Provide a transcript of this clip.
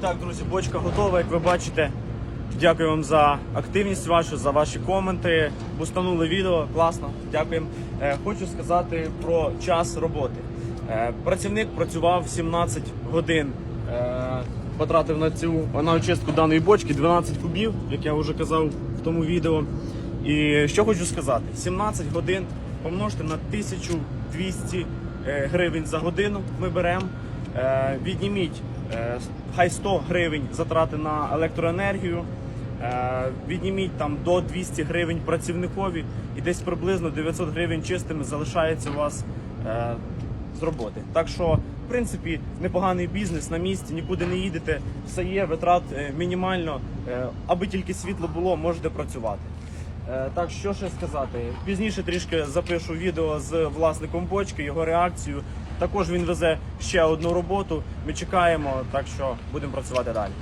Так, друзі, бочка готова, як ви бачите. Дякую вам за активність вашу, за ваші коменти. Бустанули відео, класно. Дякуємо. Е, хочу сказати про час роботи. Е, працівник працював 17 годин. Е, потратив на цю на очистку даної бочки 12 кубів, як я вже казав в тому відео. І що хочу сказати: 17 годин помножте на 1200 е, гривень за годину. Ми беремо. Відніміть хай 100 гривень затрати на електроенергію, е, відніміть там до 200 гривень працівникові і десь приблизно 900 гривень чистими залишається у вас е, з роботи. Так що, в принципі, непоганий бізнес на місці, нікуди не їдете, все є, витрат е, мінімально, е, аби тільки світло було, можете працювати. Е, Так, що ще сказати? Пізніше трішки запишу відео з власником бочки, його реакцію. Також він везе ще одну роботу. Ми чекаємо, так що будемо працювати далі.